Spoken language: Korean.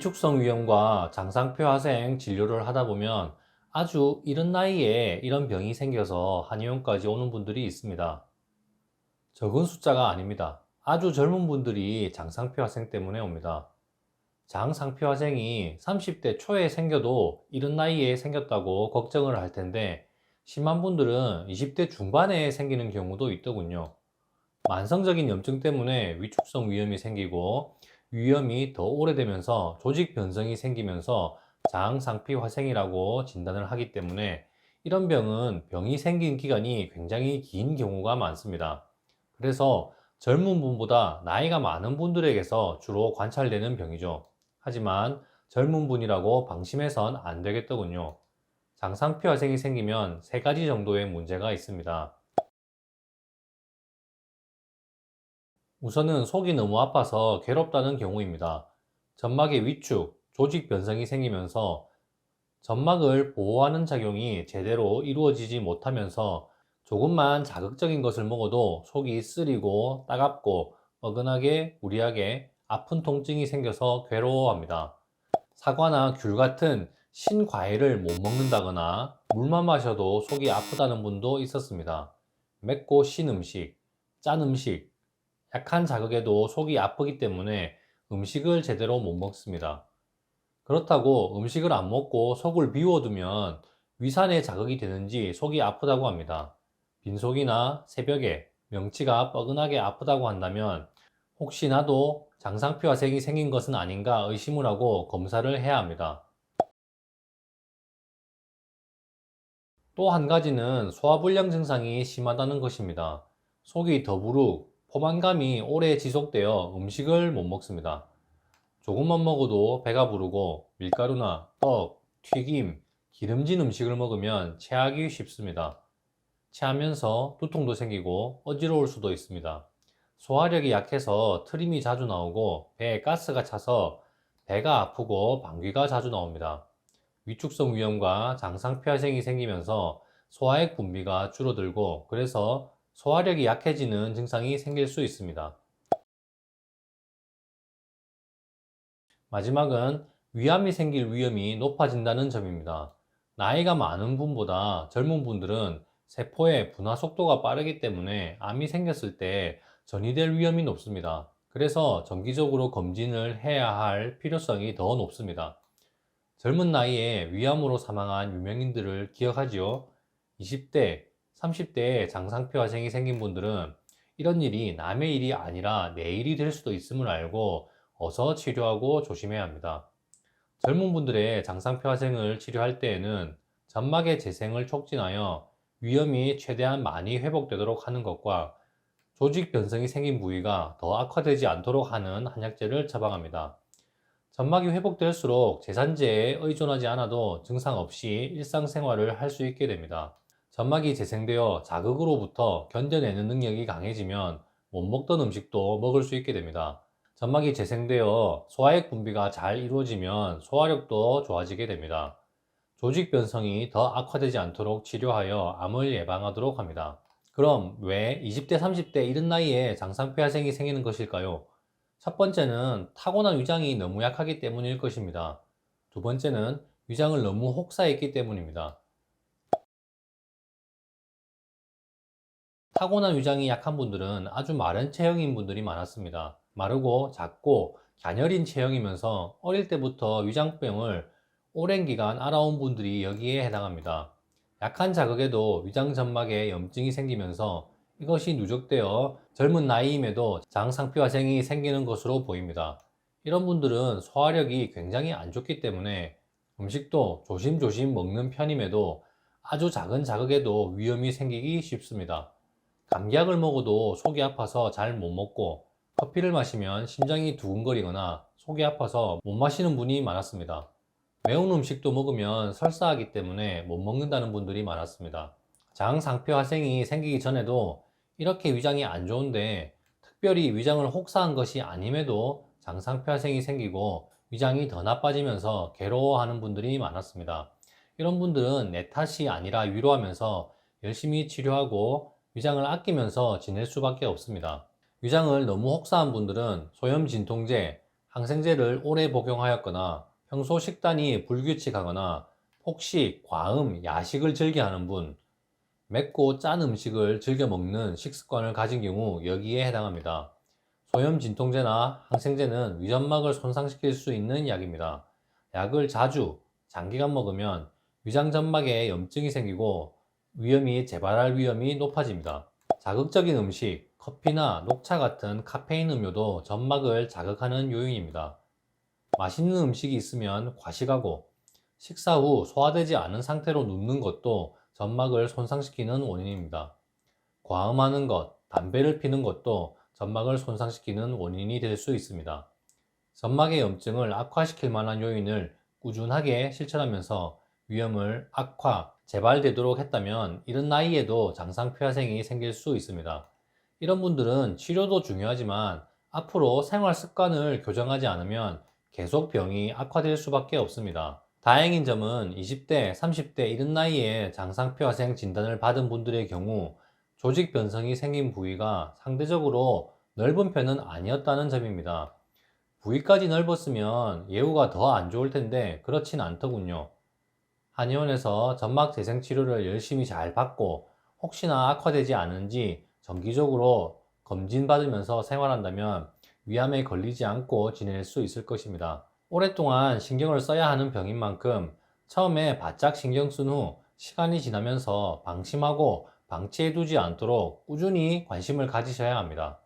위축성 위염과 장상표 하생 진료를 하다 보면 아주 이른 나이에 이런 병이 생겨서 한의원까지 오는 분들이 있습니다. 적은 숫자가 아닙니다. 아주 젊은 분들이 장상표 하생 때문에 옵니다. 장상표 하생이 30대 초에 생겨도 이른 나이에 생겼다고 걱정을 할 텐데 심한 분들은 20대 중반에 생기는 경우도 있더군요. 만성적인 염증 때문에 위축성 위염이 생기고 위염이 더 오래되면서 조직 변성이 생기면서 장상피 화생이라고 진단을 하기 때문에 이런 병은 병이 생긴 기간이 굉장히 긴 경우가 많습니다. 그래서 젊은 분보다 나이가 많은 분들에게서 주로 관찰되는 병이죠. 하지만 젊은 분이라고 방심해선 안 되겠더군요. 장상피 화생이 생기면 세 가지 정도의 문제가 있습니다. 우선은 속이 너무 아파서 괴롭다는 경우입니다. 점막의 위축, 조직 변성이 생기면서 점막을 보호하는 작용이 제대로 이루어지지 못하면서 조금만 자극적인 것을 먹어도 속이 쓰리고 따갑고 어근하게 우리하게 아픈 통증이 생겨서 괴로워합니다. 사과나 귤 같은 신과일을 못 먹는다거나 물만 마셔도 속이 아프다는 분도 있었습니다. 맵고 신 음식, 짠 음식, 약한 자극에도 속이 아프기 때문에 음식을 제대로 못 먹습니다. 그렇다고 음식을 안 먹고 속을 비워두면 위산에 자극이 되는지 속이 아프다고 합니다. 빈속이나 새벽에 명치가 뻐근하게 아프다고 한다면 혹시 나도 장상표 화색이 생긴 것은 아닌가 의심을 하고 검사를 해야 합니다. 또 한 가지는 소화불량 증상이 심하다는 것입니다. 속이 더부룩, 포만감이 오래 지속되어 음식을 못 먹습니다. 조금만 먹어도 배가 부르고 밀가루나 떡, 튀김, 기름진 음식을 먹으면 체하기 쉽습니다. 체하면서 두통도 생기고 어지러울 수도 있습니다. 소화력이 약해서 트림이 자주 나오고 배에 가스가 차서 배가 아프고 방귀가 자주 나옵니다. 위축성 위염과 장상폐화생이 생기면서 소화액 분비가 줄어들고 그래서 소화력이 약해지는 증상이 생길 수 있습니다. 마지막은 위암이 생길 위험이 높아진다는 점입니다. 나이가 많은 분보다 젊은 분들은 세포의 분화 속도가 빠르기 때문에 암이 생겼을 때 전이될 위험이 높습니다. 그래서 정기적으로 검진을 해야 할 필요성이 더 높습니다. 젊은 나이에 위암으로 사망한 유명인들을 기억하지요? 20대, 30대에 장상표 화생이 생긴 분들은 이런 일이 남의 일이 아니라 내 일이 될 수도 있음을 알고 어서 치료하고 조심해야 합니다. 젊은 분들의 장상표 화생을 치료할 때에는 점막의 재생을 촉진하여 위험이 최대한 많이 회복되도록 하는 것과 조직 변성이 생긴 부위가 더 악화되지 않도록 하는 한약제를 처방합니다. 점막이 회복될수록 제산제에 의존하지 않아도 증상 없이 일상생활을 할 수 있게 됩니다. 점막이 재생되어 자극으로부터 견뎌내는 능력이 강해지면 못 먹던 음식도 먹을 수 있게 됩니다. 점막이 재생되어 소화액 분비가 잘 이루어지면 소화력도 좋아지게 됩니다. 조직 변성이 더 악화되지 않도록 치료하여 암을 예방하도록 합니다. 그럼 왜 20대, 30대 이른 나이에 장상폐화생이 생기는 것일까요? 첫 번째는 타고난 위장이 너무 약하기 때문일 것입니다. 두 번째는 위장을 너무 혹사했기 때문입니다. 타고난 위장이 약한 분들은 아주 마른 체형인 분들이 많았습니다. 마르고 작고 갸녀린 체형이면서 어릴 때부터 위장병을 오랜 기간 알아온 분들이 여기에 해당합니다. 약한 자극에도 위장 점막에 염증이 생기면서 이것이 누적되어 젊은 나이임에도 장상피화생이 생기는 것으로 보입니다. 이런 분들은 소화력이 굉장히 안 좋기 때문에 음식도 조심조심 먹는 편임에도 아주 작은 자극에도 위험이 생기기 쉽습니다. 감기약을 먹어도 속이 아파서 잘 못 먹고 커피를 마시면 심장이 두근거리거나 속이 아파서 못 마시는 분이 많았습니다. 매운 음식도 먹으면 설사하기 때문에 못 먹는다는 분들이 많았습니다. 장상표 화생이 생기기 전에도 이렇게 위장이 안 좋은데 특별히 위장을 혹사한 것이 아님에도 장상표 화생이 생기고 위장이 더 나빠지면서 괴로워하는 분들이 많았습니다. 이런 분들은 내 탓이 아니라 위로하면서 열심히 치료하고 위장을 아끼면서 지낼 수밖에 없습니다. 위장을 너무 혹사한 분들은 소염 진통제, 항생제를 오래 복용하였거나 평소 식단이 불규칙하거나 폭식, 과음, 야식을 즐겨하는 분, 맵고 짠 음식을 즐겨 먹는 식습관을 가진 경우 여기에 해당합니다. 소염 진통제나 항생제는 위점막을 손상시킬 수 있는 약입니다. 약을 자주, 장기간 먹으면 위장 점막에 염증이 생기고 위험이 재발할 위험이 높아집니다. 자극적인 음식, 커피나 녹차 같은 카페인 음료도 점막을 자극하는 요인입니다. 맛있는 음식이 있으면 과식하고 식사 후 소화되지 않은 상태로 눕는 것도 점막을 손상시키는 원인입니다. 과음하는 것, 담배를 피는 것도 점막을 손상시키는 원인이 될 수 있습니다. 점막의 염증을 악화시킬 만한 요인을 꾸준하게 실천하면서 위험을 악화, 재발되도록 했다면 이른 나이에도 장상폐화생이 생길 수 있습니다. 이런 분들은 치료도 중요하지만 앞으로 생활 습관을 교정하지 않으면 계속 병이 악화될 수밖에 없습니다. 다행인 점은 20대, 30대 이른 나이에 장상폐화생 진단을 받은 분들의 경우 조직 변성이 생긴 부위가 상대적으로 넓은 편은 아니었다는 점입니다. 부위까지 넓었으면 예후가 더 안 좋을 텐데 그렇진 않더군요. 한의원에서 점막 재생 치료를 열심히 잘 받고 혹시나 악화되지 않은지 정기적으로 검진 받으면서 생활한다면 위암에 걸리지 않고 지낼 수 있을 것입니다. 오랫동안 신경을 써야 하는 병인 만큼 처음에 바짝 신경 쓴 후 시간이 지나면서 방심하고 방치해 두지 않도록 꾸준히 관심을 가지셔야 합니다.